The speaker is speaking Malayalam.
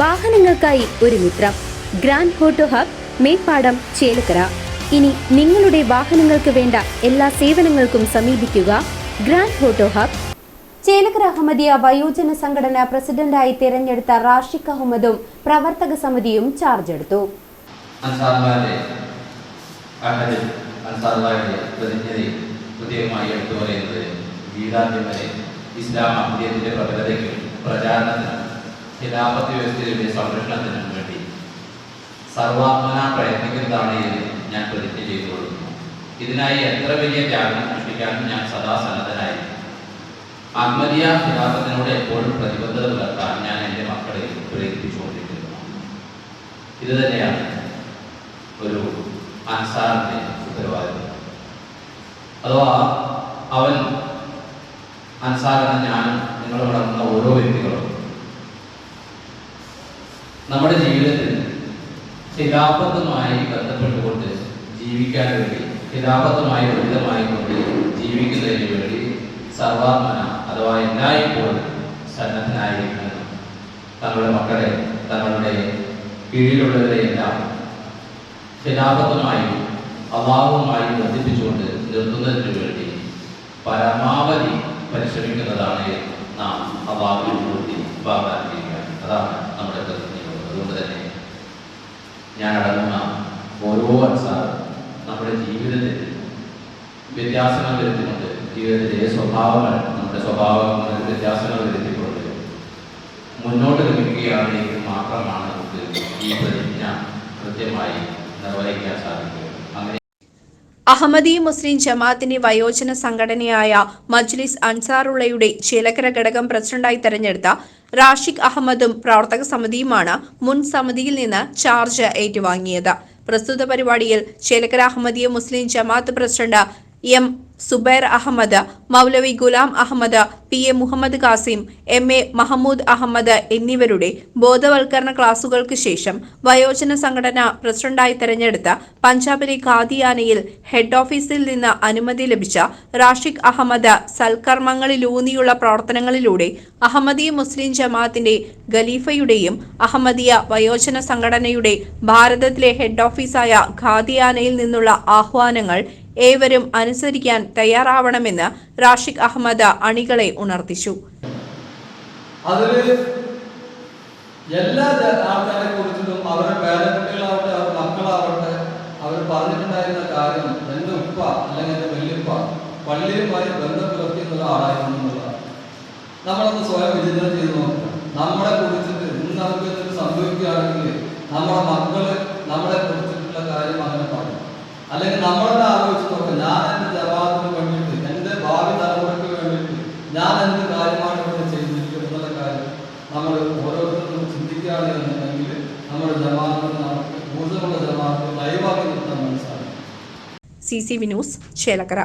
വാഹനങ്ങൾക്കായി ഒരു മിത്രം. Grand photo hub Meppadam Chelakkara. ഇനി നിങ്ങളുടെ വാഹനങ്ങൾക്ക് വേണ്ട എല്ലാ സേവനങ്ങൾക്കും സമീപിക്കുക grand photo hub. Chelakkara Ahmadiyya വയോജന സംഘടന പ്രസിഡന്റായി തിരഞ്ഞെടുത്ത റാഷിഖ് അഹമ്മദും പ്രവർത്തക സമിതിയും ചാർജ് എടുത്തു. ഇസ്ലാം അഹമ്മദീയത്തിന്റെ പ്രബലതയ്ക്കും പ്രചാരണത്തിനും ഖിലാഫത്ത് വ്യവസ്ഥയുടെ സംരക്ഷണത്തിനും വേണ്ടി സർവാത്മന പ്രയത്നിക്കുന്നതാണ് ഞാൻ പ്രതിജ്ഞ ചെയ്തു കൊടുക്കുന്നു ഇതിനായി എത്ര വലിയ ത്യാഗം സൃഷ്ടിക്കാനും ഞാൻ സദാ സന്നദ്ധനായി അഹമ്മദിയ ഖിലാഫത്തിനോട് എപ്പോഴും പ്രതിബദ്ധത പുലർത്താൻ ഞാൻ എന്റെ മക്കളെ പ്രേരിപ്പിച്ചുകൊണ്ടിരിക്കുന്നു ഇത് തന്നെയാണ് ഒരു അൻസാറിന്റെ ഉത്തരവാദിത്വം. അഥവാ അവൻ അൻസാർ എന്ന ഞാനും നിങ്ങളോടങ്ങുന്ന ഓരോ വ്യക്തികളും നമ്മുടെ ജീവിതത്തിൽ ഖിലാഫത്തുമായി ബന്ധപ്പെട്ടുകൊണ്ട് ജീവിക്കാൻ വേണ്ടി ഖിലാഫത്തുമായി ഉചിതമായി കൊണ്ട് ജീവിക്കുന്നതിന് വേണ്ടി സർവാത്മന അഥവാ എല്ലായ്പ്പോഴും സന്നദ്ധനായിരിക്കണം. തങ്ങളുടെ മക്കളെ തങ്ങളുടെ കീഴിലുള്ളവരെയെല്ലാം ഖിലാഫത്തുമായും അഭാവവുമായും ബന്ധിപ്പിച്ചുകൊണ്ട് നിർത്തുന്നതിന് വേണ്ടി പരമാവധി പരിശ്രമിക്കുന്നതാണ് നാം അഭാവിൽ അതാണ് ഞാൻ അടങ്ങുന്ന ഓരോ അൻസാറും നമ്മുടെ ജീവിതത്തിൽ വ്യത്യാസങ്ങൾ വരുത്തിക്കൊണ്ട് ജീവിതത്തിലെ സ്വഭാവങ്ങൾ നമ്മുടെ സ്വഭാവങ്ങളിൽ വ്യത്യാസങ്ങൾ വരുത്തിക്കൊണ്ട് മുന്നോട്ട് ലഭിക്കുകയാണെങ്കിൽ മാത്രമാണ് നമുക്ക് ഈ പ്രതിജ്ഞ കൃത്യമായി നിർവഹിക്കാൻ സാധിക്കുക. അഹമ്മദി മുസ്ലിം ജമാഅത്തിന്റെ വയോജന സംഘടനയായ മജ്ലിസ് അൻസാറുള്ളയുടെ ചേലക്കര ഘടകം പ്രസിഡന്റായി തെരഞ്ഞെടുത്ത റാഷിഖ് അഹമ്മദും പ്രവർത്തക സമിതിയുമാണ് മുൻ സമിതിയിൽ നിന്ന് ചാർജ് ഏറ്റുവാങ്ങിയത്. പ്രസ്തുത പരിപാടിയിൽ Chelakkara Ahmadiyya Muslim Jamaat president M Zubair Ahmad Maulavi Ghulam Ahmad P A Muhammad Kasim M A Mahmood Ahmad എന്നിവരുടെ ബോധവൽക്കരണ ക്ലാസുകൾക്ക് ശേഷം വയോജന സംഘടന പ്രസിഡന്റായി തെരഞ്ഞെടുത്ത പഞ്ചാബിലെ ഖാദിയാനയിൽ ഹെഡ് ഓഫീസിൽ നിന്ന് അനുമതി ലഭിച്ച റാഷിഖ് അഹമ്മദ് സൽക്കർമ്മങ്ങളിലൂന്നിയുള്ള പ്രവർത്തനങ്ങളിലൂടെ അഹമ്മദീയ മുസ്ലിം ജമാഅത്തിന്റെ ഖലീഫയുടെയും അഹമ്മദിയ വയോജന സംഘടനയുടെ ഭാരതത്തിലെ ഹെഡ് ഓഫീസായ ഖാദിയാനയിൽ നിന്നുള്ള ആഹ്വാനങ്ങൾ ഏവരും അനുസരിക്കാൻ തയ്യാറാവണമെന്ന് റാഷിഖ് അഹമ്മദ് അണികളെ ഉണർത്തിച്ചു അതിൽ എല്ലാ ആൾക്കാരെ കുറിച്ചിട്ടും അവരുടെ പേരക്കുട്ടികളാവട്ടെ അവരുടെ മക്കളാവട്ടെ അവർ പറഞ്ഞിട്ടുണ്ടായിരുന്ന കാര്യം എന്റെ ഉപ്പ അല്ലെങ്കിൽ എന്റെ വല്യപ്പ പള്ളിയുമായി ബന്ധം പുലർത്തിയുള്ള ആളായിരുന്നു എന്നുള്ളതാണ്. നമ്മളൊന്ന് സ്വയം വിചിന്തനം നോക്കുക. നമ്മളെ കുറിച്ചിട്ട് ഇന്ന് നമുക്ക് എന്തെങ്കിലും സംഭവിക്കുകയാണെങ്കിൽ നമ്മുടെ മക്കൾ നമ്മളെ കുറിച്ചിട്ടുള്ള കാര്യം അങ്ങനെ പറയും. അല്ലെങ്കിൽ നമ്മളെ ആലോചിച്ച് നോക്കുക ഞാൻ എന്റെ ജവാബിന് ഞാൻ എന്ത് കാര്യമാണ് ഇവിടെ ചെയ്തിരിക്കുന്നത് കാര്യം നമ്മൾ ഓരോരുത്തരും ചിന്തിക്കുകയാണ് എന്നുണ്ടെങ്കിൽ നമ്മുടെ ജമാഅത്തിന് നമുക്ക് ഊർജമുള്ള ജമാഅത്ത് ലൈവാക്കി നിർത്താൻ മനസ്സിലാക്കും സി സി വിനൂസ് ചേലക്കര.